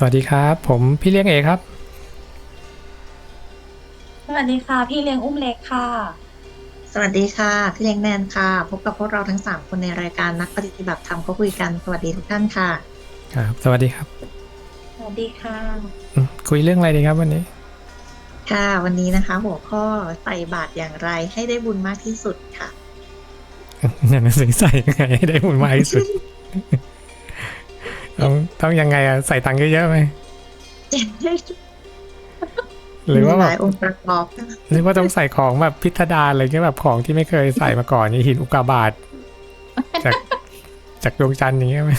สวัสดีครับ ผมพี่เลี้ยงเอกครับ สวัสดีค่ะ พี่เลี้ยงอุ้มเล็กค่ะ สวัสดีค่ะ พี่เล้งแนนค่ะ พบกับพวกเราทั้งสามคนในรายการนักปฏิบัติธรรมก็คุยกัน สวัสดีทุกท่านค่ะ ครับ สวัสดีครับ สวัสดีค่ะอืมคุยเรื่องอะไรดีครับวันนี้ ค่ะ วันนี้นะคะ หัวข้อใส่บาตรอย่างไรให้ได้บุญมากที่สุดค่ะนั่นนะสิใส่ยังไงให้ได้บุญมากที่สุด ต้องต้องยังไงอะใส่ตังค์เยอะๆไหมหรือว่ามีแบหลายบองค์ประกอบหรือว่าต้องใส่ของแบบพิสดารอะไรเงี้ยแบบของที่ไม่เคยใส่มาก่อนนี่หินอุกกาบาตจากจากดวงจันทร์อย่างเงี้ยไหม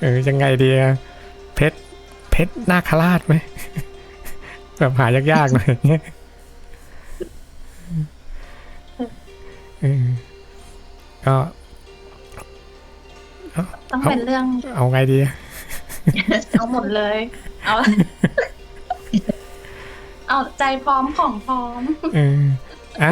เออยังไงดีอะเพชรเพชรนาคราชไหมแบบหายากๆหน่อยเงี้ยเออก็ ต้องเป็นเรื่อง เอาไงดีอะเอาหมดเลย เอา เอาใจพร้อมของพร้อมเอออะ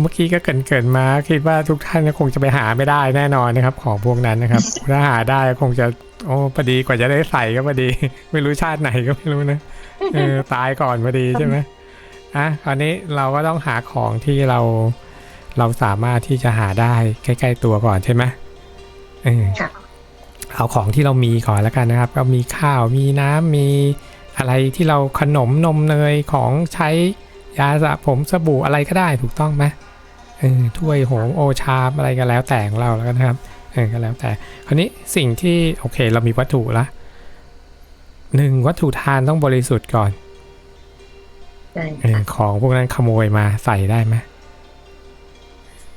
เมื่อกี้ก็เกรินเกินๆมาคิดว่าทุกท่านก็คงจะไปหาไม่ได้แน่นอนนะครับ ของพวกนั้นนะครับ ถ้าหาได้ก็คงจะ โอ้พอดีกว่าจะได้ใส่ก็พอดี ไม่รู้ชาติไหนก็ไม่รู้นะเออตายก่อนพอดีใช่ไหมอะคราวนี้เราก็ต้องหาของที่เรา เราสามารถที่จะหาได้ใกล้ ๆ ตัวก่อนใช่ไหม เออค่ะเอาของที่เรามีก่อนแล้วกันนะครับ ก็มีข้าวมีน้ำมีอะไรที่เราขนมนมเนยของใช้ยาสระผมสบู่อะไรก็ได้ถูกต้องไหมเออถ้วยโหงโอชามอะไรก็แล้วแต่ของเราแล้วกันนะครับเออก็แล้วแต่คราวนี้สิ่งที่โอเคเรามีวัตถุละหนึ่งวัตถุทานต้องบริสุทธิ์ก่อนใช่เออค่ะของพวกนั้นขโมยมาใส่ได้ไหม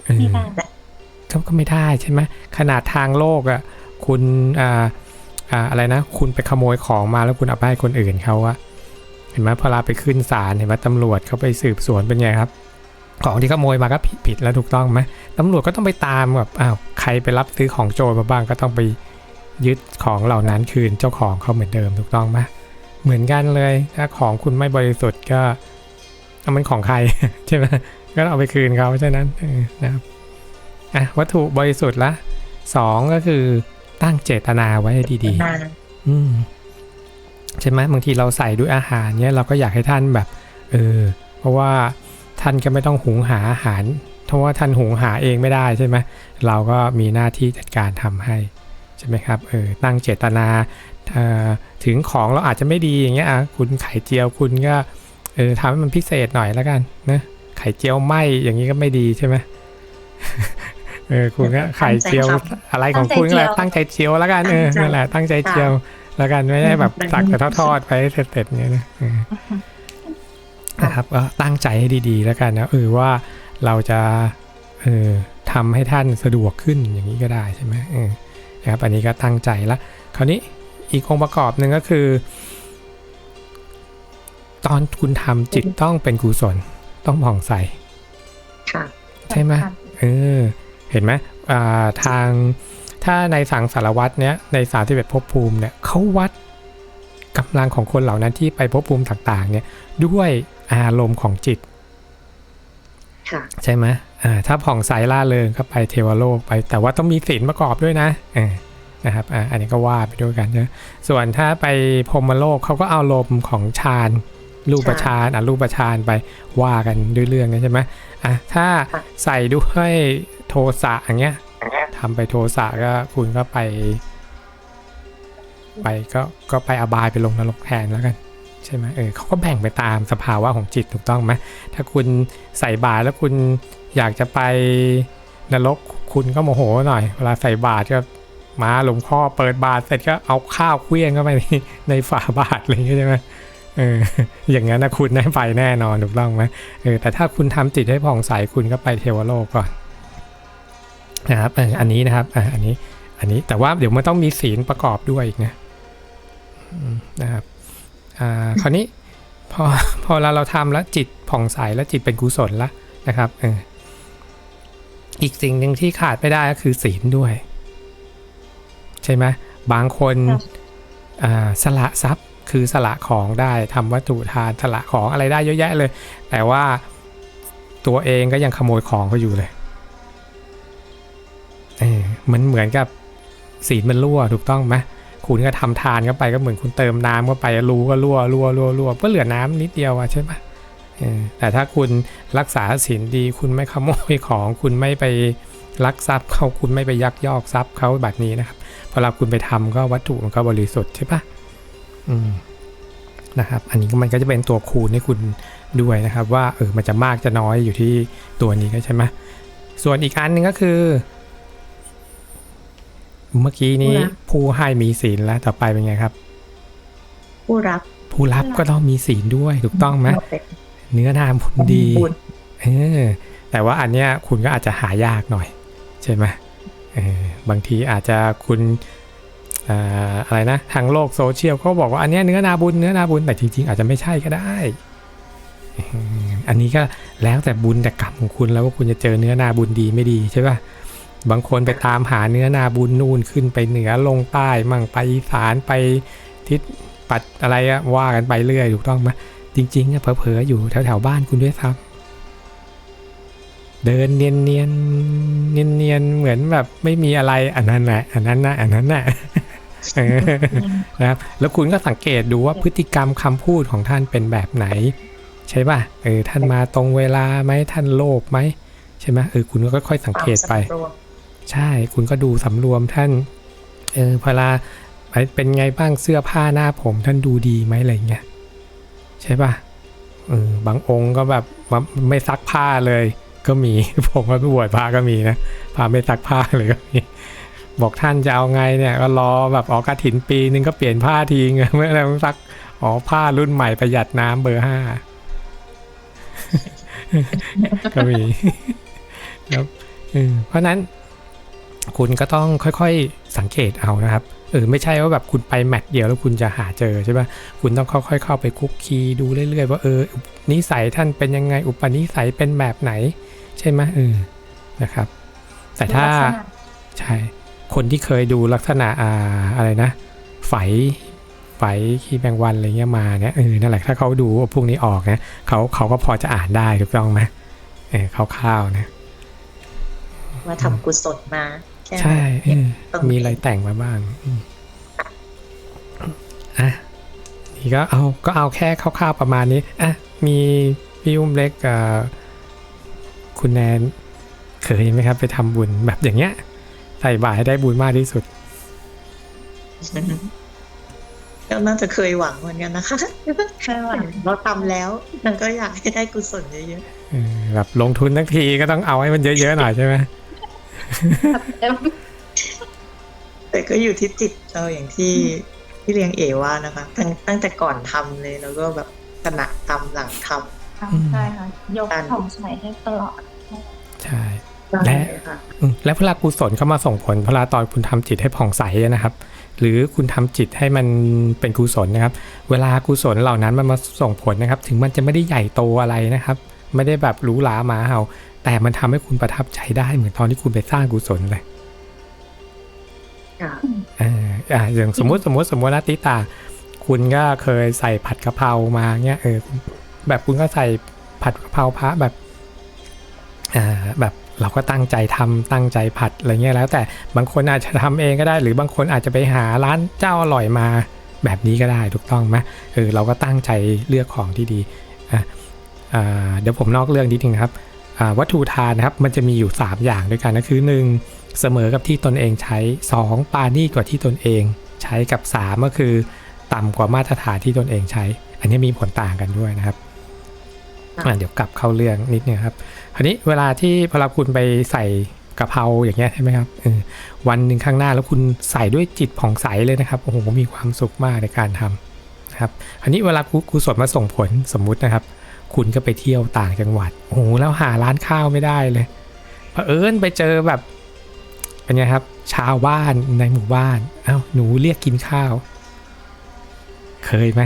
เออไม่ได้ ก็ไม่ได้ใช่ไหมขนาดทางโลกอะ่ะคุณอ่าอ่าอะไรนะ คุณไปขโมยของมาแล้วคุณเอาไปให้คนอื่นเขาอะเห็นไหมพอเราไปขึ้นศาลเห็นไหมตำรวจเขาไปสืบสวนเป็นไงครับ ของที่ขโมยมาก็ผิดผิดแล้วถูกต้องไหมตำรวจก็ต้องไปตามแบบอ้าวใครไปรับซื้อของโจรมาบ้างก็ต้องไปยึดของเหล่านั้นคืนเจ้าของเขาเหมือนเดิมถูกต้องไหมเหมือนกันเลยถ้าของคุณไม่บริสุทธิ์ก็เอามันของใครใช่ไหมก็เอาไปคืนเขาฉะนั้นนะครับ อะวัตถุบริสุทธิ์ละสองก็คือตั้งเจตนาไว้ให้ดีมาๆอืมใช่ไหมบางทีเราใส่ด้วยอาหารเนี้ยเราก็อยากให้ท่านแบบ เออ เพราะว่าท่านก็ไม่ต้องหุงหาอาหารเพราะว่าท่านหุงหาเองไม่ได้ใช่ไหมเราก็มีหน้าที่จัดการทำให้ใช่ไหมครับเออตั้งเจตนาเอ่อถึงของเราอาจจะไม่ดีอย่างเงี้ยอะคุณไข่เจียวคุณก็เออทำให้มันพิเศษหน่อยแล้วกันนะไข่เจียวไหมอย่างนี้ก็ไม่ดีใช่ไหม เออคุณก็ไข่เจียวอะไรของคุณก็แหละตั้งใจเจียวแล้วกันเออนั่นแหละตั้งใจเจียวแล้วกันไม่ได้แบบตักแต่ทอดๆไปให้เสร็จๆเนี่ยนะเออนะครับก็ตั้งใจให้ดีๆ แล้วกันนะเออว่าเราจะเออทำให้ท่านสะดวกขึ้นอย่างนี้ก็ได้ใช่ไหมเออนะครับอันนี้ก็ตั้งใจละคราวนี้อีกองค์ประกอบหนึ่งก็คือ ตอนคุณทำจิตต้องเป็นกุศลต้องผ่องใสค่ะใช่ไหมค่ะเออ เห็นไหมอ่าทางถ้าในสังสารวัตรเนี้ยในสามสิบเอ็ดภพภูมิเนี่ยเขาวัดกำลังของคนเหล่านั้นที่ไปภพภูมิต่างๆ เนี่ยด้วยอารมณ์ของจิตค่ะใช่ไหมอ่าถ้าผ่องใสล่าเริงก็ไปเทวโลกไป แต่ว่าต้องมีศีลประกอบด้วยนะเออนะครับอ่าอันนี้ก็ว่าไปด้วยกันนะส่วนถ้าไปพรหมโลกเขาก็เอาลมณ์ของฌานรูปฌานอะรูปฌานไปว่ากันด้วยเรื่องนี้ใช่ไหมอะถ้าค่ะใส่ด้วย โทสะอย่างเงี้ยทำไปโทสะก็คุณก็ไป ไปก็ก็ไปอบายไปลงนรกแทนแล้วกันใช่ไหมเออเขาก็แบ่งไปตามสภาวะของจิตถูกต้องไหมถ้าคุณใส่บาตรแล้วคุณอยากจะไปนรกคุณก็โมโหหน่อย เวลาใส่บาตรก็มาหลวงพ่อเปิดบาตรเสร็จก็เอาข้าวเคลี้ยงเข้าไปในในฝาบาตรอะไรอย่างเงี้ยใช่ไหมเอออย่างนั้นนะคุณได้ไปแน่นอนถูกต้องไหมเออแต่ถ้าคุณทำจิตให้ผ่องใสคุณก็ไปเทวโลกก่อน นะครับเอออันนี้นะครับอะอันนี้อันนี้แต่ว่าเดี๋ยวมันต้องมีศีลประกอบด้วยอีกนะอืมนะครับอ่าคราวนี้พอพอเราเราทำแล้วจิตผ่องใสแล้วจิตเป็นกุศลแล้วนะครับเอออีกสิ่งหนึ่งที่ขาดไม่ได้ก็คือศีลด้วย ใช่ไหมบางคนครับอ่าสละทรัพย์คือสละของได้ทำวัตถุทานสละของอะไรได้เยอะแยะเลย แต่ว่าตัวเองก็ยังขโมยของเขาอยู่เลย เหมือนเหมือนกับศีลมันรั่วถูกต้องไหมคุณก็ทำทานเข้าไปก็เหมือนคุณเติมน้ำเข้าไปรูก็รั่วรั่วรั่วรั่วก็เหลือน้ำนิดเดียวอะใช่ปะเออแต่ถ้าคุณรักษาศีลดีคุณไม่ขโมยของคุณไม่ไปลักทรัพย์เขาคุณไม่ไปยักยอกทรัพย์เขาแบบนี้นะครับพอเราคุณไปทำก็วัตถุมันก็บริสุทธิ์ใช่ปะอืมนะครับ อันนี้มันก็จะเป็นตัวคูณให้คุณด้วยนะครับ ว่าเออมันจะมากจะน้อยอยู่ที่ตัวนี้ก็ใช่ไหมส่วนอีกอันหนึ่งก็คือ เมื่อกี้นี้ผู้ให้มีศีลแล้วต่อไปเป็นไงครับ ผู้รับ ผู้รับก็ต้องมีศีลด้วยถูกต้องไหมเป็นเนื้อนามคนดีบุญเออแต่ว่าอันเนี้ยคุณก็อาจจะหายากหน่อย ใช่ไหมเออบางทีอาจจะคุณเอ่ออะไรนะทางโลกโซเชียลเขาบอกว่าอันเนี้ยเนื้อนาบุญเนื้อนาบุญแต่จริง ๆ อาจจะไม่ใช่ก็ได้เอออันนี้ก็แล้วแต่บุญแต่กรรมของคุณแล้วว่าคุณจะเจอเนื้อนาบุญดีไม่ดีใช่ป่ะ บางคนไปตามหาเนื้อนาบุญนู่นขึ้นไปเหนือลงใต้มั่งไปอีสานไปทิศปัดอะไรอะว่ากันไปเรื่อยถูกต้องไหมจริงๆอะเผลอๆอยู่แถวๆบ้านคุณด้วยซ้ำเดินเนียนเนียนเนียนเนียนๆเหมือนแบบไม่มีอะไรอันนั้นแหละอันนั้นนะอันนั้นน่ะเออนะครับแล้วคุณก็สังเกตดูว่าพฤติกรรมคำพูดของท่านเป็นแบบไหน ใช่ป่ะเออท่านมาตรงเวลาไหมท่านโลภไหมใช่ไหมเออคุณก็ค่อยๆสังเกตไป ใช่คุณก็ดูสำรวมท่านเออพอลาเป็นไงบ้างเสื้อผ้าหน้าผมท่านดูดีไหมอะไรเงี้ยใช่ป่ะเออบางองค์ก็แบบไม่ซักผ้าเลยก็มี ผมว่าบวชพระก็มีนะพระไม่ซักผ้าเลยก็มีบอกท่านจะเอาไงเนี่ยก็รอแบบออกกระถินปีนึงก็เปลี่ยนผ้าทีไงไม่ต้องซักอ๋อผ้ารุ่นใหม่ประหยัดน้ำเบอร์ห้าก็มีครับเพราะนั้น คุณก็ต้องค่อยๆสังเกตเอานะครับเออไม่ใช่ว่าแบบคุณไปแมตช์เดียวแล้วคุณจะหาเจอใช่ปะคุณต้องค่อยๆเข้าไปคุกคีดูเรื่อยๆว่าเออนิสัยท่านเป็นยังไงอุปนิสัยเป็นแบบไหน ใช่ไหมเออนะครับ แต่ถ้าลักษณะใช่คนที่เคยดูลักษณะอ่าอะไรนะไฝไฝขี้แมงวันอะไรเงี้ยมาเนี่ยเออนั่นแหละถ้าเขาดูพวกนี้ออกนะเขาเขาก็พอจะอ่านได้ถูกต้องไหมเออคร่าวๆนะว่าทำกุศลมา แค่นั้นใช่เออต้องมีอะไรแต่งมาบ้างอืมอะนี่ก็เอาก็เอาแค่คร่าวๆประมาณนี้อะมีพี่อุ้มเล็กกับคุณแนนเคยไหมครับ ไปทำบุญแบบอย่างเงี้ย ใส่บาตรให้ได้บุญมากที่สุดก็น่าจะเคยหวังเหมือนกันนะคะใช่ว่าเราทำแล้วมันก็อยากให้ได้กุศลเยอะเออแบบลงทุนทั้งทีก็ต้องเอาให้มันเยอะๆหน่อยใช่ไหมๆ แต่ก็อยู่ที่จิตเราอย่างที่ที่เรียงเอว่านะคะ ตั้งตั้งแต่ก่อนทำเลย แล้วก็แบบขณะทำหลังทใช่ค่ะ ยกของใส่ให้ตลอด ใช่ำและได้ค่ะอืมแล้วพลังกุศลเข้ามาส่งผลพลาตอนคุณทำจิตให้ผ่องใสนะครับ หรือคุณทำจิตให้มันเป็นกุศลนะครับ เวลากุศลเหล่านั้นมันมาส่งผลนะครับ ถึงมันจะไม่ได้ใหญ่โตอะไรนะครับ ไม่ได้แบบหรูหราหมาเห่า แต่มันทำให้คุณประทับใจได้เหมือนตอนที่คุณไปสร้างกุศลเลยค่ะอ่าอ่าอย่างสมมติสมมติสมมตินะติตา คุณก็เคยใส่ผัดกะเพรามาเงี้ยเออแบบคุณก็ใส่ผัดกะเพราพระแบบอ่าแบบเราก็ตั้งใจทำตั้งใจผัดอะไรเงี้ยแล้ว แต่บางคนอาจจะทำเองก็ได้ หรือบางคนอาจจะไปหาร้านเจ้าอร่อยมาแบบนี้ก็ได้ถูกต้องไหมเออเราก็ตั้งใจเลือกของที่ดีอะอ่าเดี๋ยวผมนอกเรื่องนิดนึงครับอ่า วัตถุทานนะครับมันจะมีอยู่ 3 อย่างด้วยกันก็คือ 1 เสมอกับที่ตนเองใช้ 2 ปานี่กว่าที่ตนเองใช้กับ 3 ก็คือ ต่ำกว่ามาตรฐานที่ตนเองใช้ อันนี้มีผลต่างกันด้วยนะครับเดี๋ยวกลับเข้าเรื่องนิดนึงครับคราวนี้เวลาที่พอเราคุณไปใส่กะเพราอย่างเงี้ยใช่ไหมครับวันหนึ่งข้างหน้าแล้วคุณใส่ด้วยจิตผ่องใสเลยนะครับโอ้โหมีความสุขมากในการทำนะครับคราวนี้เวลากุกุศลมาส่งผลสมมุตินะครับ คุณก็ไปเที่ยวต่างจังหวัดโอ้โหแล้วหาร้านข้าวไม่ได้เลยเผอิญไปเจอแบบเป็นไงครับ ชาวบ้านในหมู่บ้านเอ้าหนูเรียกกินข้าว เคยไหม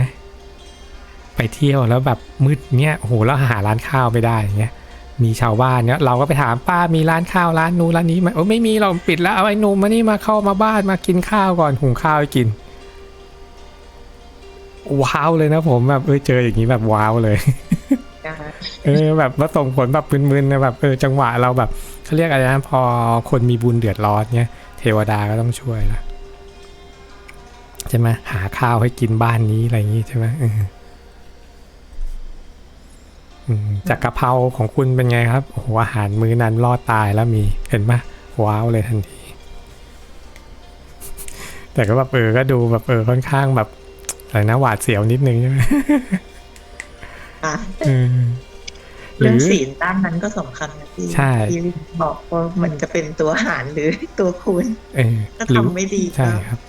ไปเที่ยวแล้วแบบมืดเนี้ยโอ้โหแล้วหาร้านข้าวไม่ได้อย่างเงี้ยมีชาวบ้านเนี่ยเราก็ไปถามป้ามีร้านข้าวร้านนู้นร้านนี้ไหมโอ้ไม่มีเราปิดแล้วเอาไอ้หนุ่มมานี่มาเข้ามาบ้านมากินข้าวก่อนหุงข้าวให้กินว้าวเลยนะผมแบบเออเจออย่างนี้แบบว้าวเลย เออแบบมาส่งผลแบบมึนๆนะแบบเออจังหวะเราแบบเขาเรียกอะไรนะพอคนมีบุญเดือดร้อนเนี่ยเทวดาก็ต้องช่วยละใช่ไหมหาข้าวให้กินบ้านนี้อะไรอย่างนี้ใช่ไหมอืมจากกะเพราของคุณเป็นไงครับโอ้โหอาหารมื้อนั้นรอดตายแล้วมีเห็นไหมว้าวเลยทันที แต่ก็แบบเออก็ดูแบบเออค่อนข้างแบบอะไรนะหวาดเสียวนิดนึงใช่ไหม อะเออหเรื่รือองศีลด้านนั้นก็สำคัญนะพี่ใช่ที่บอกว่ามันจะเป็นตัวหารหรือตัวคูณเออถ้าหรือทำไม่ดีใช่ก็ครับ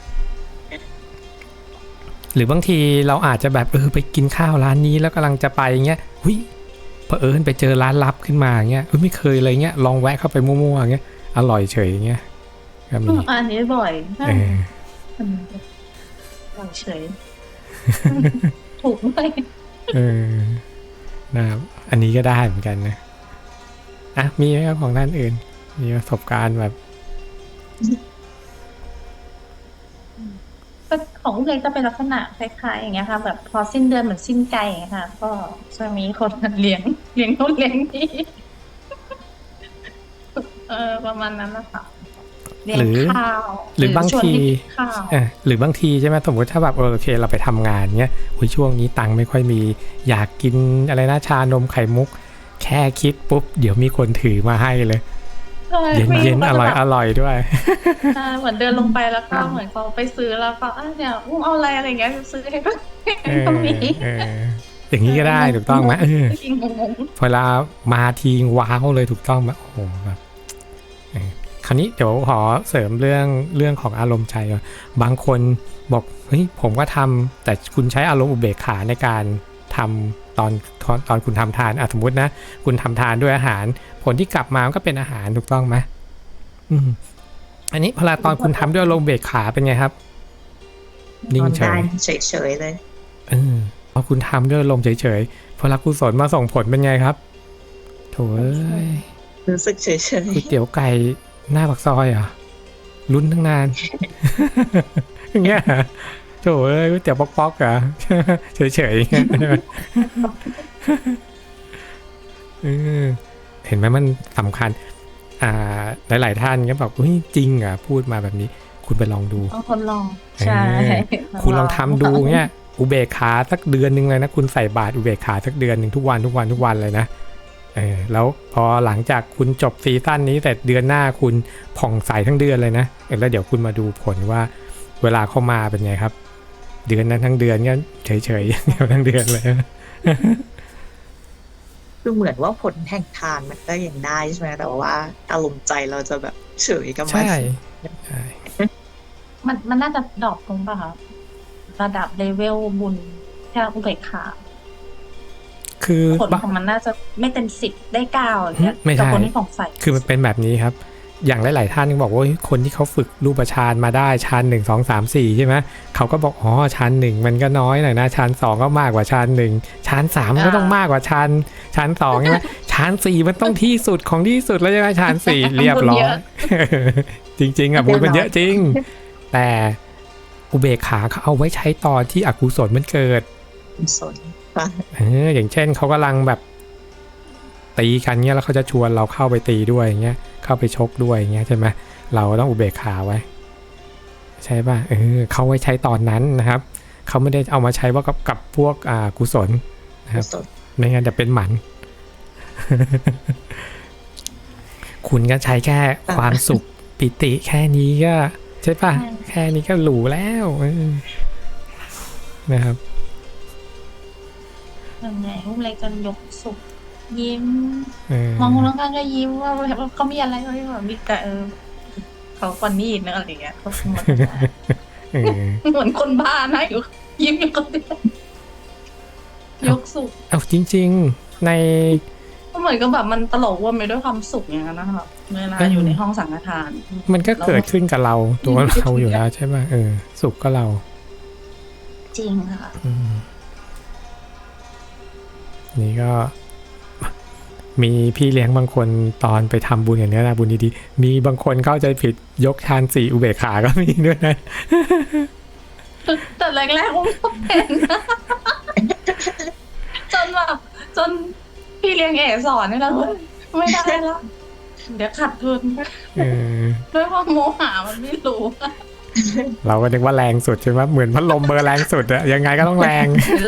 หรือบางทีเราอาจจะแบบเออไปกินข้าวร้านนี้แล้วกำลังจะไปเงี้ยหุยเผอิญไปเจอร้านลับขึ้นมาเงี้ยเออไม่เคยเลยเงี้ยลองแวะเข้าไปมั่วๆเงี้ยอร่อยเฉยเงี้ยก็มีอันนี้บ่อยเอออืมบ่อยเฉยถูกด้วยเออ นะครับอันนี้ก็ได้เหมือนกันนะอะมีไหมครับของท่านอื่น มีประสบการณ์แบบของลูกเล็กจะเป็นลักษณะคล้ายๆอย่างเงี้ยค่ะ แบบพอสิ้นเดือนเหมือนสิ้นใจอย่างเงี้ยค่ะ ก็จะมีคนเลี้ยงเลี้ยงนู่นเลี้ยงนี่เออประมาณนั้นนะคะ เลี้ยงหรือข้าวหรือบางชวนทีให้กินข้าวเออหรือบางทีใช่ไหมสมมติถ้าแบบเออโอเคเราไปทำงานเงี้ยอุ้ยช่วงนี้ตังค์ไม่ค่อยมีอยากกินอะไรนะชานมไข่มุก แค่คิดปุ๊บ เดี๋ยวมีคนถือมาให้เลยใช่เย็นไม่เย็นๆอร่อยแบบอร่อยด้วยใช่เหมือนเดินลงไปแล้วก็เหมือนเขาไปซื้อแล้วก็อะเนี่ยอุ้มเอาอะไรอะไรอย่างเงี้ยซื้อให้ก็เออก็มีเอออย่างนี้ก็ได้ถูกต้องไหมเออจริงงงเวลามาทีว้าวเลยถูกต้องไหมโอ้โหแบบเออค ราวนี้เดี๋ยวขอเสริมเรื่องเรื่องของอารมณ์ใจก่อนบางคนบอกเฮ้ยผมก็ทำแต่คุณใช้อารมณ์อุเบกขาในการทำตอนตอนตอนคุณทำทานอะสมมตินะ คุณทำทานด้วยอาหาร ผลที่กลับมามันก็เป็นอาหารถูกต้องไหมอืมอันนี้พอเวลาตอนคุณทำด้วยอารมณ์อุเบกขาเป็นไงครับ นิ่งเฉยได้เฉยๆเลยเออพอคุณทำด้วยอารมณ์เฉยๆพอรักกุศลมาส่งผลเป็นไงครับโถเอ้ยรู้สึกเฉยก๋วยเตี๋ยวไก่ หน้าปากซอยเหรอะลุ้นตั้งนานอย่างเงี้ยเหรอโถเอ้ยก๋วยเตี๋ยวป๊อกๆเหรอะเฉยๆอย่างเงี้ยใช่ไหมเออเห็นไหมมันสำคัญ อ่า หลาย ๆ ท่านก็แบบเฮ้ยจริงอะพูดมาแบบนี้ คุณไปลองดูๆเอาคนลองใช่คุณลองทำดูเงี้ยอุเบกขาสักเดือนหนึ่งเลยนะ คุณใส่บาตรอุเบกขาสักเดือนหนึ่งทุกวันทุกวันทุกวันเลยนะ เออแล้วพอหลังจากคุณจบซีซั่นนี้แต่เดือนหน้าคุณผ่องใสทั้งเดือนเลยนะเออแล้วเดี๋ยวคุณมาดูผลว่าเวลาเข้ามาเป็นไงครับ เดือนนั้นทั้งเดือนก็เฉยๆอย่างเดียวทั้งเดือนเลยๆคือเหมือนว่าผลแห่งทานมันก็ยังได้ใช่ไหมแต่ว่าอารมณ์ใจเราจะแบบเฉยกับมันใช่ใช่มันมันน่าจะดรอปลงป่ะคะระดับเลเวลบุญแค่อุเบกขา คือผลบะของมันน่าจะไม่เต็มสิบได้เก้าอย่างเงี้ยไม่ใช่แต่คนที่ของใส่คือมันเป็นแบบนี้ครับ อย่างหลาย ๆ ท่านก็บอกว่าเฮ้ยคนที่เขาฝึกรูปฌานมาได้ฌานหนึ่งสองสามสี่ใช่ไหมเขาก็บอกอ๋อฌานหนึ่งมันก็น้อยหน่อยนะฌานสองก็มากกว่าฌานหนึ่งฌานสามก็ต้องมากกว่าฌานฌานสองใช่ไหมฌานสี่มันต้องที่สุดของที่สุดแล้วใช่ไหมฌานสี่เรียบร้อยจริง ๆ อะบุญมันเยอะจริง แต่อุเบกขาเขาเอาไว้ใช้ตอนที่อกุศลมันเกิดสนว่า เอออย่างเช่นเขากำลังแบบตีกันเงี้ยแล้วเขาจะชวนเราเข้าไปตีด้วยอย่างเงี้ยเข้าไปชกด้วยอย่างเงี้ยใช่ไหมเราต้องอุเบกขาไว้ ใช่ป่ะเออเขาไว้ใช้ตอนนั้นนะครับเขาไม่ได้เอามาใช้ว่ากับกับพวกอ่ากุศลครับสนไม่งั้นจะเป็นหมัน คุณก็ใช้แค่ความสุขปิติแค่นี้ก็ ใช่ป่ะ แค่นี้ก็หรูแล้วเออนะครับ ยังไงลูกเล็กจะยกสุกยิ้มเออมองคนข้างๆก็ยิ้มว่าเขามีอะไรเขาไม่แบบมีแต่เออเขาฟันนี่นะอะไรอย่างเงี้ยเขาเหมือนเออเหมือนคนบ้านะอยู่ยิ้มอยู่คนเดียวยกสุกเอาจริง ๆ ในก็เหมือนกับแบบมันตลกวนไปด้วยความสุขอย่างนั้นนะคะเวลาอืมอยู่ในห้องสังฆทาน มันก็เกิดขึ้นกับเราตัวเราอยู่แล้วใช่ป่ะเออ สุขก็เรา จริงค่ะอืม นี่ก็มีพี่เลี้ยงบางคนตอนไปทำบุญอย่างนี้ยนะบุญดีๆ มีบางคนเข้าใจผิดยกชานสี่อุเบกขาก็มีด้วยนะแต่แรกๆผมก็เป็นนะจนแบบจนพี่เลี้ยงเอสอนนี่แหละเฮ้ยไม่ได้แล้ว เดี๋ยวขาดทุนเออด้วยความโมหะมันไม่รู้ เราก็นึกว่าแรงสุดใช่ไหมเหมือนพัดลมเบอร์แรงสุดอะยังไงก็ต้องแรง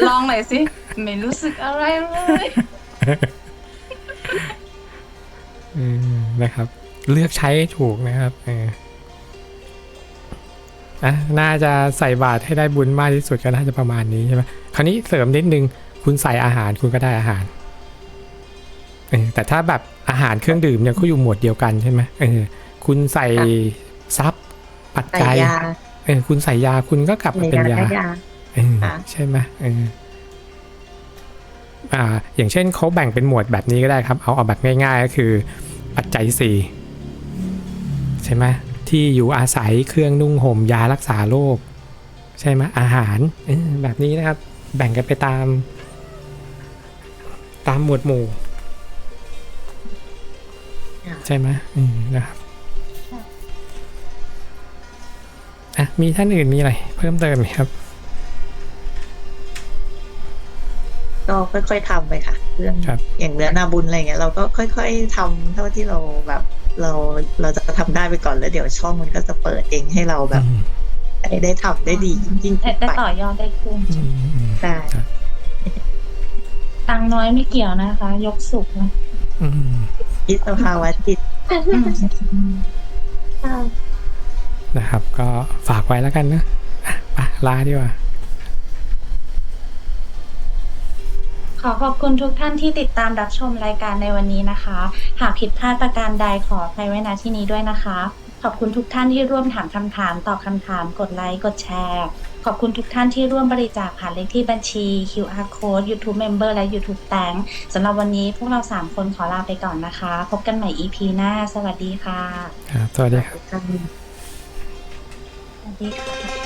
ลองหน่อยสิ ไม่รู้สึกอะไรเลยอืมนะครับ เลือกใช้ให้ถูกนะครับเอออะน่าจะใส่บาตรให้ได้บุญมากที่สุดก็น่าจะประมาณนี้ใช่ไหมคราวนี้เสริมนิดนึง คุณใส่อาหารคุณก็ได้อาหารเออแต่ถ้าแบบอาหารเครื่องดื่มเนี่ยก็อยู่หมวดเดียวกันใช่ไหมเออคุณใส่ทรัพย์ ปัจใส่จัยยาเออคุณใส่ยาคุณก็กลับในมาเป็นยายาก็ยา เออค่ะ ใช่ไหมเอออ่า อย่างเช่นเขาแบ่งเป็นหมวดแบบนี้ก็ได้ครับ เอาเอาแบบง่ายๆ ก็คือ ปัจจัยสี่ใช่ไหมที่อยู่อาศัยเครื่องนุ่งห่มยารักษาโรคใช่ไหมอาหารเออแบบนี้นะครับ แบ่งกันไปตาม ตามหมวดหมู่ ค่ะ ใช่ไหมอืมนะครับ อะมีท่านอื่นมีอะไรเพิ่มเติมไหมครับ ก็ค่อยๆทำไปค่ะเรื่องครับ อย่างเนื้อนาบุญอะไรเงี้ยเราก็ค่อย ๆทำเท่าที่เราแบบ เราเราจะทำได้ไปก่อนแล้วเดี๋ยวช่องมันก็จะเปิดเองให้เราแบบ อืมได้ได้ทำได้ดียิ่งได้ขึ้นได้ไปต่อยอดได้ขึ้น อืมอืมได้ ตังค์น้อยไม่เกี่ยวนะคะ ยกสุกนะอืมคิดสภาวะจิต นะครับ ก็ฝากไว้แล้วกันนะอะไปลาดีกว่า ขอขอบคุณทุกท่านที่ติดตามรับชมรายการในวันนี้นะคะ หากผิดพลาดประการใดขออภัยไว้ณที่นี้ด้วยนะคะ ขอบคุณทุกท่านที่ร่วมถามคำถามตอบคำถามกดไลค์กดแชร์ขอบคุณทุกท่านที่ร่วมบริจาคผ่านเลขที่บัญชี QR Code YouTube Member และ YouTube แตงสำหรับวันนี้พวกเรา 3 คนขอลาไปก่อนนะคะ พบกันใหม่ EP หน้า สวัสดีค่ะ ครับ สวัสดีครับ 你